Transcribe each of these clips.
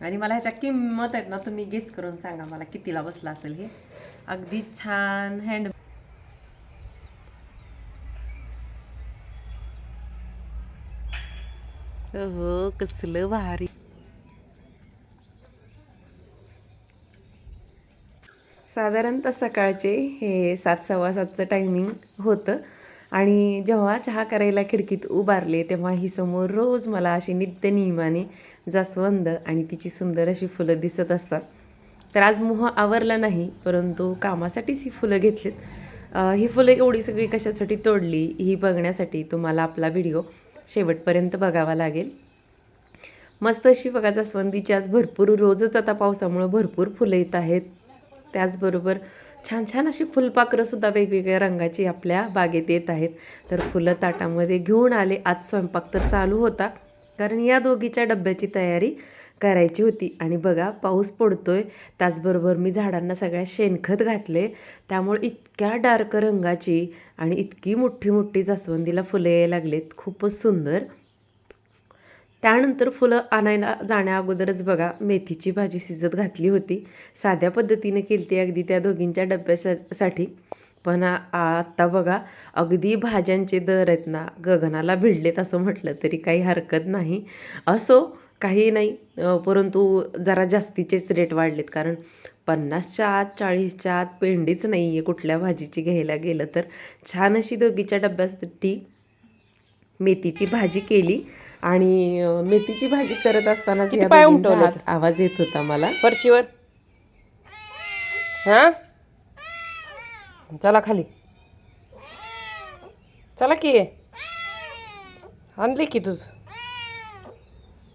आणि मला ह्याच्या किंमत आहेत ना तुम्ही गेस करून सांगा मला कितीला बसला असेल हे. अगदी छान हँड हो कसलं भारी. साधारणतः सकाळचे हे सात सव्वा सातचं टायमिंग होतं. आणि जेव्हा चहा करायला खिडकीत उभारले तेव्हा ही समोर रोज मला अशी नित्य नियमाने जास्वंद आणि तिची सुंदर अशी फुलं दिसत असतात. तर आज मोह आवरला नाही परंतु कामासाठीच ही फुलं घेतलीत. ही फुलं एवढी सगळी कशासाठी तोडली ही बघण्यासाठी तुम्हाला आपला व्हिडिओ शेवटपर्यंत बघावा लागेल. मस्त अशी बघा जास्वंदीची आज भरपूर रोजच आता पावसामुळं भरपूर फुलं येत आहेत. त्याचबरोबर छान छान अशी फुलपाखरंसुद्धा वेगवेगळ्या रंगाची आपल्या बागेत येत आहेत. तर फुलं ताटामध्ये घेऊन आले. आज स्वयंपाक तर चालू होता. कारण या दोघीच्या डब्याची तयारी करायची होती. आणि बघा पाऊस पडतोय. त्याचबरोबर मी झाडांना सगळ्या शेणखत घातले. त्यामुळे इतक्या डार्क रंगाची आणि इतकी मोठी मोठी जास्वंदीला फुलं यायला लागलेत. खूपच सुंदर. त्यानंतर फुलं आणायला जाण्या अगोदरच बघा मेथीची भाजी शिजत घातली होती. साध्या पद्धतीने केली ती अगदी त्या दोघींच्या डब्यासाठी. पण आत्ता बघा अगदी भाज्यांचे दर आहेत ना गगनाला भिडलेत असं म्हटलं तरी काही हरकत नाही. असो काही नाही परंतु जरा जास्तीचेच रेट वाढलेत. कारण पन्नासच्या आत चाळीसच्या आत पेंडीच नाही आहे कुठल्या भाजीची घ्यायला गेलं तर. छान अशी दोघीच्या डब्यासाठी मेथीची भाजी केली. आणि मेथीची भाजी करत असताना किती पाय उमटवले आवाज येत होता मला. फरशीवर? हा? चला खाली. चला की. आणली की तुझ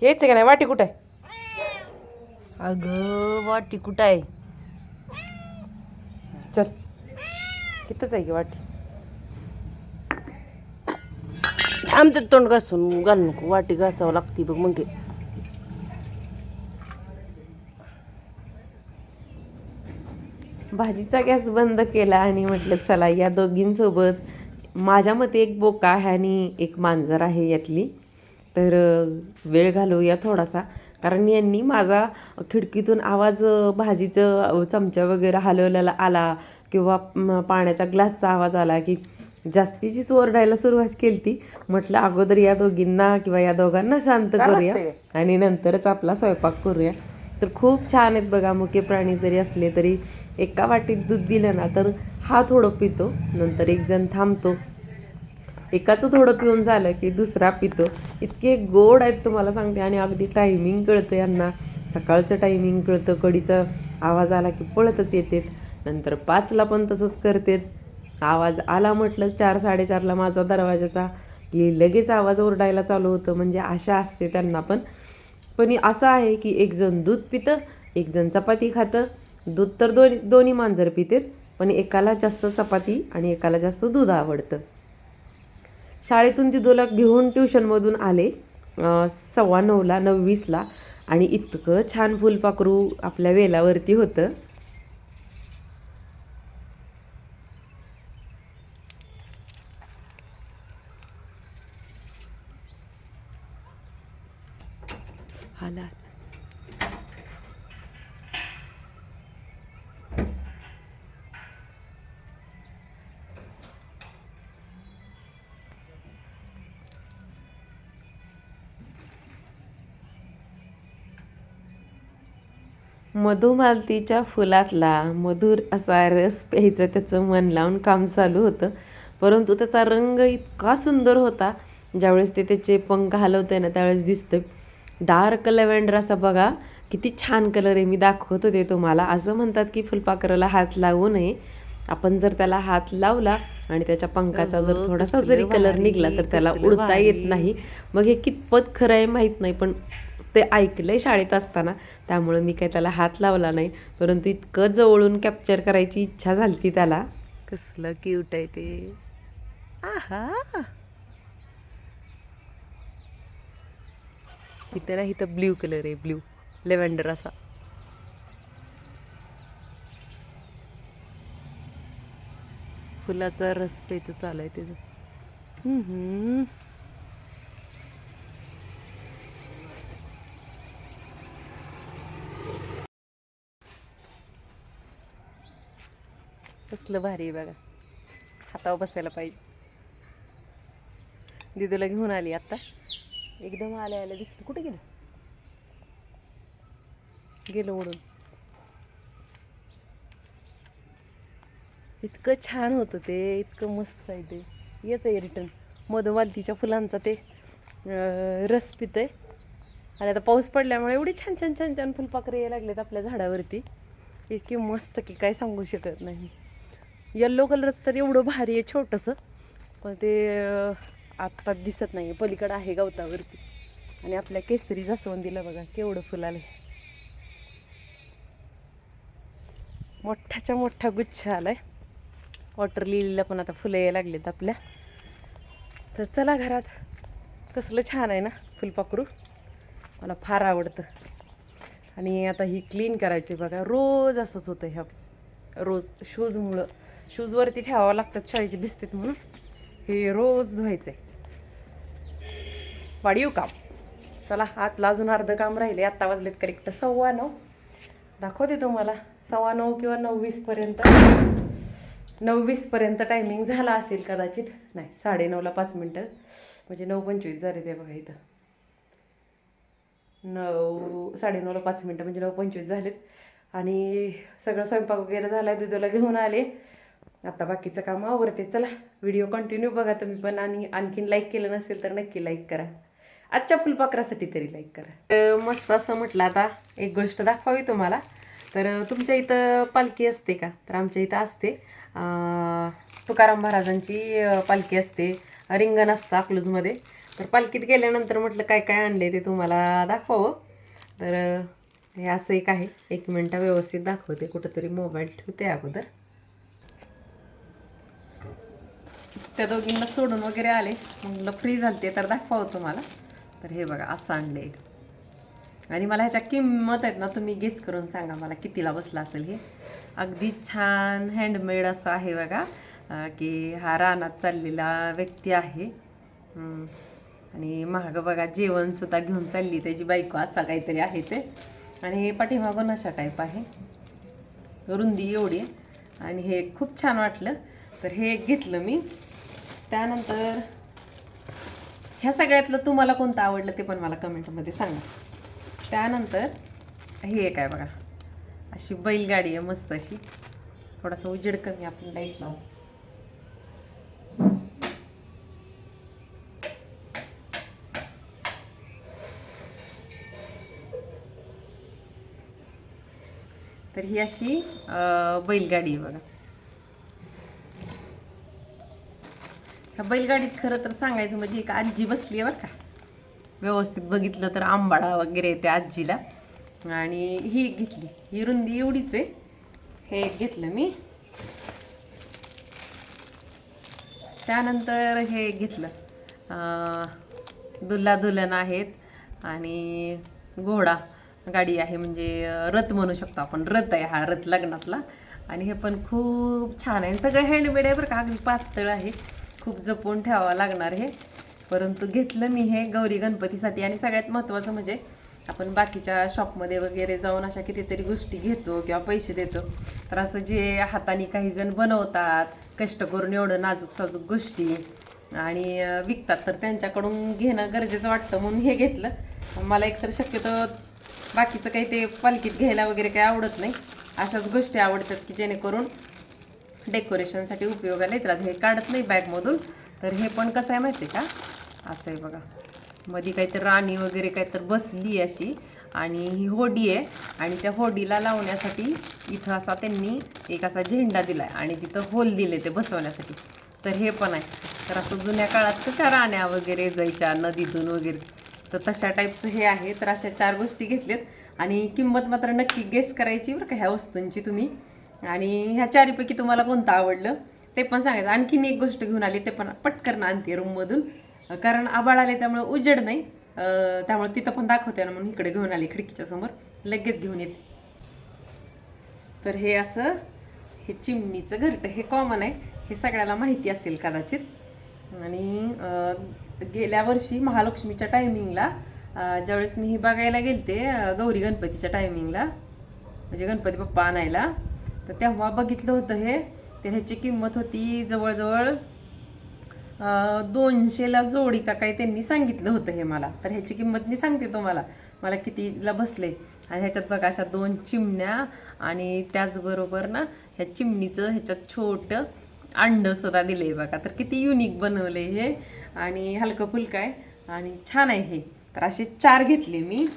यायचं का नाही? वाटी कुठं आहे? अगं वाटी कुठं आहे? चल. कितच आहे की वाटी? आमच्यात ते तोंड घासून घाल नको. वाटी घासावं लागते बघ मग. भाजीचा गॅस बंद केला आणि म्हटलं चला या दोघींसोबत माझ्या मते एक बोका आहे आणि एक मांजर आहे यातली. तर वेळ घालवूया थोडासा. कारण यांनी माझा खिडकीतून आवाज भाजीचं चमचा वगैरे हलवलेला आला किंवा पाण्याच्या ग्लासचा आवाज आला की जास्तीचीच ओरडायला सुरुवात केली ती म्हटलं अगोदर या दोघींना किंवा या दोघांना शांत करूया आणि नंतरच आपला स्वयंपाक करूया. तर खूप छान आहेत बघा मुके प्राणी जरी असले तरी एका वाटीत दूध दिलं ना तर हा थोडं पितो नंतर एक जण थांबतो. एकाचं थोडं पिऊन झालं की दुसरा पितो. इतके गोड आहेत तुम्हाला सांगते आणि अगदी टायमिंग कळतं यांना. सकाळचं टायमिंग कळतं कडीचा आवाज आला की पळतच येतेत. नंतर पाचला पण तसंच करतेत. आवाज आला म्हटलंच चार साडेचारला माझा दरवाजाचा की लगेच आवाज ओरडायला चालू होतं. म्हणजे आशा असते त्यांना पण. पण असं आहे की एक जण दूध पितं एक जण चपाती खातं. दूध तर दोन्ही दोन्ही मांजर पितेत पण एकाला जास्त चपाती आणि एकाला जास्त दूध आवडतं. शाळेतून ती दोला घेऊन ट्युशनमधून आले सव्वा नऊला नववीसला आणि इतकं छान फुलपाखरू आपल्या वेलावरती होतं. आला मधुमालतीच्या फुलातला मधुर असा रस प्यायचं त्याचं मन लावून काम चालू होतं. परंतु त्याचा रंग इतका सुंदर होता ज्यावेळेस ते त्याचे पंख हलवते ना त्यावेळेस दिसतं डार्क लेव्हेंडर असा बघा. किती छान कलर आहे. मी दाखवत होते तुम्हाला. असं म्हणतात की फुलपाखराला हात लावू नये. आपण जर त्याला हात लावला आणि त्याच्या पंखाचा जर थोडासा जरी कलर निघला तर त्याला उडता येत. नाही. मग हे कितपत खरं आहे माहीत नाही पण ते ऐकलंय शाळेत असताना. त्यामुळं मी काही त्याला हात लावला नाही. परंतु इतकं जवळून कॅप्चर करायची इच्छा झाली ती त्याला. कसलं क्यूट आहे ते. आहा. इथे ना इथं ब्ल्यू कलर आहे ब्ल्यू. लेव्हेंडर असा. फुलाचा रस प्यायचं चालू आहे त्याचं. कसलं भारी आहे बघा. हातावर बसायला पाहिजे. दिदूला घेऊन आली आत्ता एकदम आल्या आल्या दिसलं. कुठे गेलं? गेलं ओढून. इतकं छान होतं ते इतकं मस्त आहे ते. येतं आहे रिटर्न मधुमालतीच्या फुलांचा ते रस पित आहे आणि आता पाऊस पडल्यामुळे एवढी छान छान छान छान फुलपाखरे यायला लागलेत आपल्या झाडावरती. इतकी मस्त की काय सांगू शकत नाही. येल्लो कलरचं तर एवढं भारी आहे छोटंसं. पण ते आत्ता दिसत नाही पलीकडं आहे गवतावरती. आणि आपल्या केसरी जास्वंदीला बघा केवढं फुलाले मोठ्याच्या मोठा गुच्छ आलाय. वॉटर लिलीला पण आता फुलं यायला लागलेत आपल्या. तर चला घरात. कसलं छान आहे ना फुलपाखरू मला फार आवडतं. आणि आता ही क्लीन करायची बघा. रोज असंच होतं ह्या रोज. शूजमुळं शूजवरती ठेवावं लागतात शाळेची भिजतात म्हणून. हे रोज धुवायचं आहे वाढीव काम. चला आतला अजून अर्धं काम राहिले. आत्ता वाजलेत करेक्ट सव्वा नऊ. दाखवते तुम्हाला. सव्वा नऊ किंवा नऊवीसपर्यंत नऊवीसपर्यंत टायमिंग झाला असेल कदाचित. नाही साडेनऊला पाच मिनटं. म्हणजे नऊ पंचवीस झाले ते बघा इथं. नऊ साडेनऊला पाच मिनटं. म्हणजे नऊ पंचवीस झालेत. आणि सगळं स्वयंपाक वगैरे झाला दुधाला घेऊन आले. आता बाकीचं काम आवरते. चला व्हिडिओ कंटिन्यू बघा तुम्ही पण आणि आणखीन लाईक केलं नसेल तर नक्की लाईक करा. आजच्या फुलपाखरासाठी तरी लाईक करा. तर मस्त असं म्हटलं आता एक गोष्ट दाखवावी तुम्हाला. तर तुमच्या इथं पालखी असते का? तर आमच्या इथं असते. तुकाराम महाराजांची पालखी असते. रिंगण असतं अकलूजमध्ये. तर पालखीत गेल्यानंतर म्हटलं काय काय आणले ते तुम्हाला दाखवावं. तर हे असं एक आहे. एक मिनटं व्यवस्थित दाखवते. कुठंतरी मोबाईल ठेवते अगोदर. त्या दोघींना सोडून वगैरे आले. म्हटलं फ्री झालते तर दाखवावं तुम्हाला. तर हे बघा असं आणलं एक आणि मला ह्याच्या किंमत आहेत ना तुम्ही गेस करून सांगा मला कितीला बसला असेल हे. अगदी छान हँडमेड असं आहे बघा की हा रानात चाललेला व्यक्ती आहे. आणि महाग बघा जेवणसुद्धा घेऊन चालली त्याची बायको असा काहीतरी आहे ते. आणि हे पाठीमागून अशा टाईप आहे. रुंदी एवढी आणि हे खूप छान वाटलं. तर हे घेतलं मी. त्यानंतर ह्या सगळ्यातलं तुम्हाला कोणतं आवडलं ते पण मला कमेंटमध्ये सांगा. त्यानंतर ही एक आहे बघा. अशी बैलगाडी आहे मस्त अशी. थोडासा उजेड कमी आपण लाइट लावू. तर ही अशी बैलगाडी आहे बघा. बैलगाडीत खरं तर सांगायचं म्हणजे एक आजी बसली आहे बरं का. व्यवस्थित बघितलं तर आंबाडा वगैरे येते आजीला. आणि ही एक घेतली. ही रुंदी एवढीच आहे. हे एक घेतलं मी. त्यानंतर हे एक घेतलं. दुल्हा दुल्हन आहेत आणि घोडा गाडी आहे म्हणजे रथ म्हणू शकतो आपण. रथ आहे हा रथ लग्नातला. आणि हे पण खूप छान आहे. सगळं हँडमेड आहे बरं का. अगदी पातळ आहे. खूप जपून ठेवावं लागणार हे. परंतु घेतलं मी हे गौरी गणपतीसाठी आणि सगळ्यात महत्त्वाचं म्हणजे आपण बाकीच्या शॉपमध्ये वगैरे जाऊन अशा कितीतरी गोष्टी घेतो किंवा पैसे देतो. तर असं जे हाताने काही जण बनवतात कष्ट करून एवढं नाजूक साजूक गोष्टी आणि विकतात तर त्यांच्याकडून घेणं गरजेचं वाटतं म्हणून हे घेतलं. मला एकतर शक्यतो बाकीचं काही ते पालखीत घ्यायला वगैरे काही आवडत नाही. अशाच गोष्टी आवडतात की जेणेकरून डेकोरेशनसाठी उपयोगाला येतात हे काढत नाही बॅगमधून तर हे पण कसं आहे माहिती आहे का? असं आहे बघा. मध्ये काहीतरी राणी वगैरे काहीतरी बसली अशी. आणि ही होडी आहे. आणि त्या होडीला लावण्यासाठी इथं असा त्यांनी एक असा झेंडा दिला आहे आणि तिथं होल दिले ते बसवण्यासाठी. तर हे पण आहे. तर असं जुन्या काळात कशा राण्या वगैरे जायच्या नदीतून वगैरे. तर तशा टाईपचं हे आहे. तर अशा चार गोष्टी घेतल्यात. आणि किंमत मात्र नक्की गेस करायची बरं का ह्या वस्तूंची तुम्ही. आणि ह्या चारीपैकी तुम्हाला कोणतं आवडलं ते पण सांगायचं. आणखीन एक गोष्ट घेऊन आली ते पण पटकन आणते रूममधून कारण आबाळ आले त्यामुळे उजेड नाही. त्यामुळे तिथं पण दाखवते ना म्हणून इकडे घेऊन आली खिडकीच्या समोर. लगेच घेऊन येते. तर हे असं हे चिमणीचं घरटं हे कॉमन आहे. हे सगळ्याला माहिती असेल कदाचित. आणि गेल्या वर्षी महालक्ष्मीच्या टायमिंगला ज्यावेळेस मी ही बघायला गेलते गौरी गणपतीच्या टायमिंगला म्हणजे गणपती बाप्पा आणायला तर तेव्हा बघितलं होतं हे. तर ह्याची किंमत होती जवळजवळ दोनशेला जोडी का काही त्यांनी सांगितलं होतं हे मला. तर ह्याची किंमत मी सांगते तुम्हाला. मला कितीला बसले. आणि ह्याच्यात बघा अशा दोन चिमण्या आणि त्याचबरोबर ना ह्या चिमणीचं ह्याच्यात छोटं अंडसुद्धा दिलं आहे बघा. तर किती युनिक बनवले हे. आणि हलकं फुलकं आहे. आणि छान आहे हे. तर असे चार घेतले मी.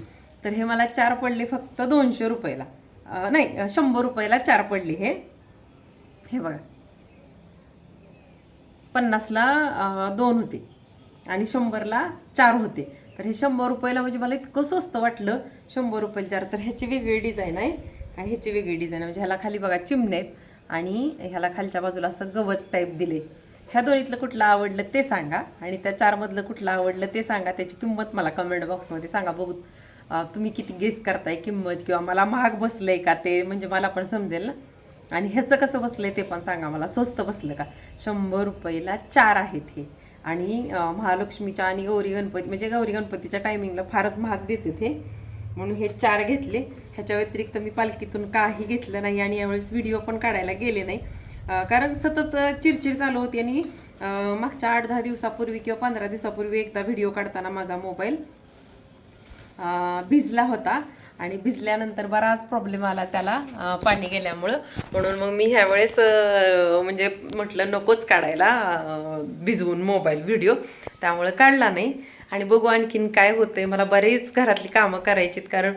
तर हे मला चार पडले फक्त दोनशे रुपयाला. नाही शंभर रुपयाला चार पडली हे. हे बघा. पन्नासला दोन होते आणि शंभरला चार होते. तर हे शंभर रुपयाला म्हणजे मला इतकं स्वस्त वाटलं. शंभर रुपये चार तर ह्याची वेगळी डिझाईन आहे. आणि ह्याची वेगळी डिझाईन आहे. म्हणजे ह्याला खाली बघा चिमणे आहेत. आणि ह्याला खालच्या बाजूला असं गवत टाईप दिले ह्या दोन्हीतलं कुठलं आवडलं ते सांगा. आणि त्या चारमधलं कुठलं आवडलं ते सांगा. त्याची किंमत मला कमेंट बॉक्समध्ये सांगा. बघू. तुम्ही किती गेस करताय किंमत किंवा मला महाग बसलंय का ते म्हणजे मला पण समजेल ना? आणि ह्याचं कसं बसलंय ते पण सांगा मला. स्वस्त बसलं का? शंभर रुपयेला चार आहेत हे. आणि महालक्ष्मीच्या आणि गौरी गणपती म्हणजे गौरी गणपतीच्या टायमिंगला फारच महाग देते हे म्हणून हे चार घेतले. ह्याच्या व्यतिरिक्त मी पालखीतून काही घेतलं नाही आणि यावेळेस व्हिडिओ पण काढायला गेले नाही. कारण सतत चिडचिड चालू होती आणि मागच्या आठ दहा दिवसापूर्वी किंवा पंधरा दिवसापूर्वी एकदा व्हिडिओ काढताना माझा मोबाईल भिजला होता. आणि भिजल्यानंतर बराच प्रॉब्लेम आला त्याला पाणी गेल्यामुळं. म्हणून मग मी ह्यावेळेस म्हणजे म्हटलं नकोच काढायला भिजवून मोबाईल व्हिडिओ त्यामुळं काढला नाही. आणि बघू आणखीन काय होतंय. मला बरेच घरातली कामं करायचीत. कारण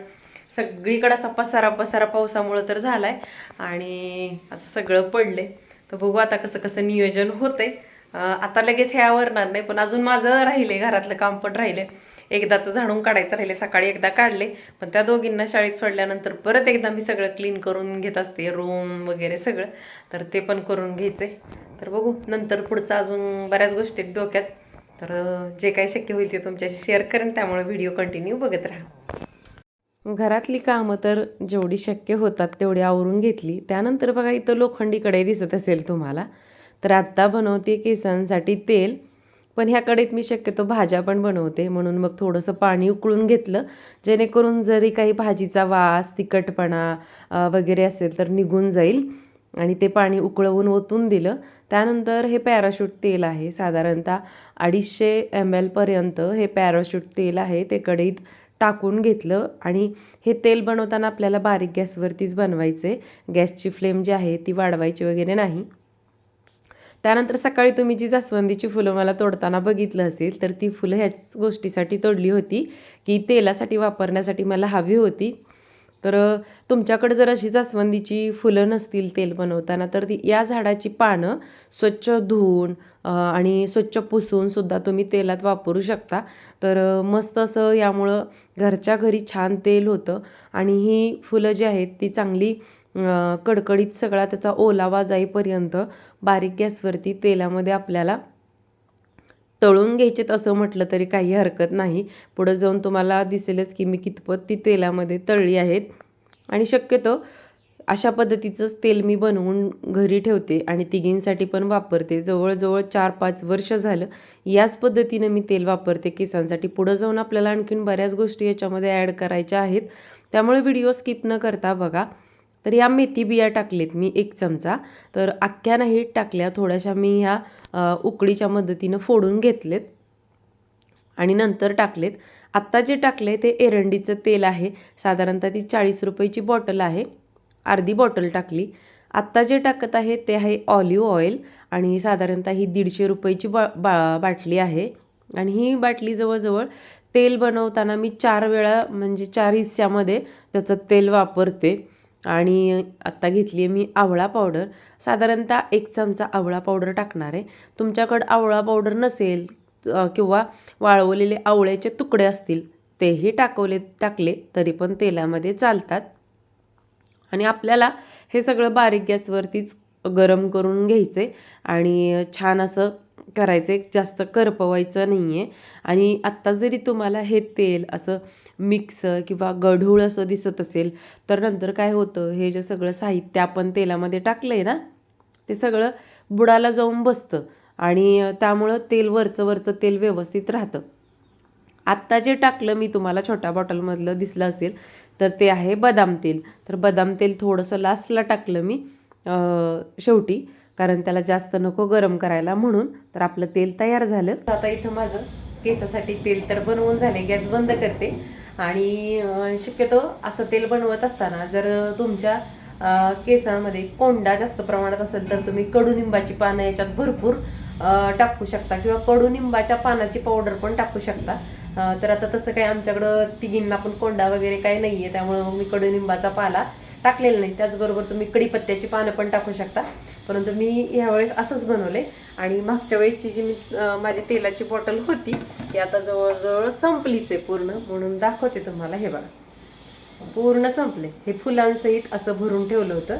सगळीकडं असा पसारा पसारा पावसामुळं तर झाला आहे आणि असं सगळं पडले तर बघू आता कसं कसं नियोजन होतं आता लगेच हे आवरणार नाही. पण अजून माझं राहिले घरातलं काम पण राहिले एकदाचं झाडून काढायचं राहिले सकाळी एकदा काढले. पण त्या दोघींना शाळेत सोडल्यानंतर परत एकदा मी सगळं क्लीन करून घेत असते रूम वगैरे सगळं. तर ते पण करून घ्यायचे. तर बघू नंतर पुढचं अजून बऱ्याच गोष्टी आहेत डोक्यात. तर जे काही शक्य होईल ते तुमच्याशी शेअर करेन त्यामुळे व्हिडिओ कंटिन्यू बघत राहा. घरातली कामं तर जेवढी शक्य होतात तेवढी आवरून घेतली. त्यानंतर बघा इथं लोखंडीकडे दिसत असेल तुम्हाला. तर आत्ता बनवते केसांसाठी तेल. पण ह्या कढईत मी शक्यतो भाज्या पण बनवते. म्हणून मग थोडंसं पाणी उकळून घेतलं. जेणेकरून जरी काही भाजीचा वास तिखटपणा वगैरे असेल तर निघून जाईल. आणि ते पाणी उकळवून ओतून दिलं. त्यानंतर हे पॅराशूट तेल आहे. साधारणतः अडीचशे एम एलपर्यंत हे पॅराशूट तेल आहे. ते कढईत टाकून घेतलं. आणि हे तेल बनवताना आपल्याला बारीक गॅसवरतीच बनवायचे. गॅसची फ्लेम जी आहे ती वाढवायची वगैरे नाही. त्यानंतर सकाळी तुम्ही जी जास्वंदीची फुलं मला तोडताना बघितलं असेल तर ती फुलं ह्याच गोष्टीसाठी तोडली होती की तेलासाठी वापरण्यासाठी मला हवी होती. तर तुमच्याकडे जर अशी जास्वंदीची फुलं नसतील तेल बनवताना तर ती या झाडाची पानं स्वच्छ धुवून आणि स्वच्छ पुसूनसुद्धा तुम्ही तेलात वापरू शकता. तर मस्त असं यामुळं घरच्या घरी छान तेल होतं. आणि ही फुलं जी आहेत ती चांगली कडकडीत सगळा त्याचा ओलावा जाईपर्यंत बारीक गॅसवरती तेलामध्ये आपल्याला तळून घ्यायचेत असं म्हटलं तरी काही हरकत नाही. पुढं जाऊन तुम्हाला दिसेलच की मी कितपत ती तेलामध्ये तळली आहेत. आणि शक्यतो अशा पद्धतीचंच तेल मी बनवून घरी ठेवते आणि तिघींसाठी पण वापरते. जवळजवळ चार पाच वर्ष झालं याच पद्धतीनं मी तेल वापरते केसांसाठी. पुढं जाऊन आपल्याला आणखीन बऱ्याच गोष्टी याच्यामध्ये ॲड करायच्या आहेत. त्यामुळे व्हिडिओ स्किप न करता बघा. तर या मेथी बिया टाकलेत मी एक चमचा. तर अख्ख्या नाहीत टाकल्या थोड्याशा मी ह्या उकडीच्या मदतीनं फोडून घेतलेत. आणि नंतर टाकलेत. आत्ता जे टाकले ते एरंडीचं तेल आहे. साधारणतः ती चाळीस रुपयाची बॉटल आहे. अर्धी बॉटल टाकली. आत्ता जे टाकत आहे ते आहे ऑलिव्ह ऑइल आणि साधारणतः ही दीडशे रुपयाची बा बा बाटली आहे. आणि ही बाटली जवळजवळ तेल बनवताना मी चार वेळा म्हणजे चार हिस्स्यामध्ये त्याचं तेल वापरते. आणि आत्ता घेतली आहे मी आवळा पावडर. साधारणतः एक चमचा आवळा पावडर टाकणार आहे. तुमच्याकडं आवळा पावडर नसेल किंवा वाळवलेले आवळ्याचे तुकडे असतील तेही टाकवले टाकले तरी पण तेलामध्ये चालतात. आणि आपल्याला हे सगळं बारीक गॅसवरतीच गरम करून घ्यायचे आणि छान असं करायचे जास्त करपवायचं नाही आहे आणि आत्ता जरी तुम्हाला हे तेल असं मिक्स किंवा गढूळ असं दिसत असेल तर नंतर काय होतं? हे जे सगळं साहित्य आपण तेलामध्ये टाकलं आहे ना ते सगळं बुडाला जाऊन बसतं आणि त्यामुळं तेल वरचं वरचं तेल व्यवस्थित राहतं. आत्ता जे टाकलं मी तुम्हाला छोट्या बॉटलमधलं दिसलं असेल तर ते आहे बदाम तेल. तर बदाम तेल थोडंसं लास्टला टाकलं मी शेवटी कारण त्याला जास्त नको गरम करायला म्हणून तर आपलं तेल तयार झालं. आता इथं माझं केसासाठी तेल तर बनवून झाले गॅस बंद करते. आणि शक्यतो असं तेल बनवत असताना जर तुमच्या केसांमध्ये कोंडा जास्त प्रमाणात असेल तर तुम्ही कडुनिंबाची पानं याच्यात भरपूर टाकू शकता किंवा कडुनिंबाच्या पानाची पावडर पण टाकू शकता. तर आता तसं काही आमच्याकडं तिघींना पण कोंडा वगैरे काही नाही आहे त्यामुळं मी कडुनिंबाचा पाला टाकलेला नाही. त्याचबरोबर तुम्ही कडीपत्त्याची पानं पण टाकू शकता. परंतु मी ह्यावेळेस असंच बनवले आणि मागच्या वेळेची जी मी माझी तेलाची बॉटल होती ती आता जवळजवळ संपलीच आहे पूर्ण. म्हणून दाखवते तुम्हाला हे बघा. पूर्ण संपले. हे फुलांसहित असं भरून ठेवलं होतं.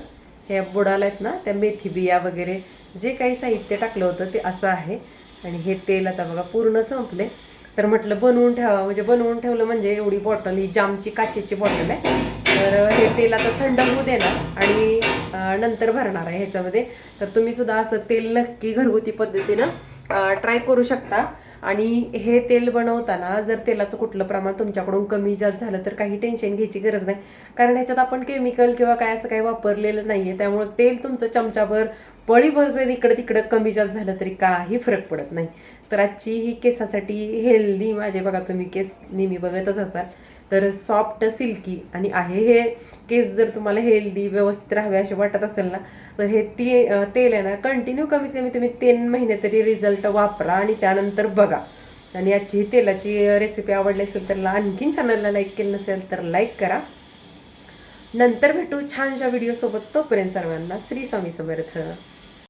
हे बुडाला आहेत ना त्या मेथी बिया वगैरे जे काही साहित्य टाकलं होतं ते असं आहे. आणि हे तेल आता बघा पूर्ण संपले. तर म्हटलं बनवून ठेवा म्हणजे बनवून ठेवलं म्हणजे एवढी बॉटल ही जामची काचेची बॉटल आहे. तर हे तेल आता थंड होऊ देणार. आणि नंतर भरणार आहे ह्याच्यामध्ये. तर तुम्ही सुद्धा असं तेल नक्की घरगुती पद्धतीनं ट्राय करू शकता. आणि हे तेल बनवताना जर तेलाचं कुठलं प्रमाण तुमच्याकडून कमी जास्त झालं तर काही टेन्शन घ्यायची गरज नाही. कारण ह्याच्यात आपण केमिकल किंवा काय असं काही वापरलेलं नाही आहे त्यामुळे तेल तुमचं चमचाभर पळीभर जर इकडं तिकडं कमी जास्त झालं तरी काही फरक पडत नाही. तर आजची ही केसासाठी हेल्दी माझे बघा तुम्ही केस नेहमी बघतच असाल. तर सॉफ्ट सिल्की आणि आहे हे केस जर तुम्हाला हेल्दी व्यवस्थित राहावे असे वाटत असेल ना तर हे ती तेल आहे ना कंटिन्यू कमीत कमी तुम्ही तीन महिने तरी रिझल्ट वापरा आणि त्यानंतर बघा. आणि याची ही तेलाची रेसिपी आवडली असेल तर आणखीन चॅनलला लाईक केलं नसेल तर लाईक करा. नंतर भेटू छानशा व्हिडिओसोबत तोपर्यंत सर्वांना श्री स्वामी समर्थ.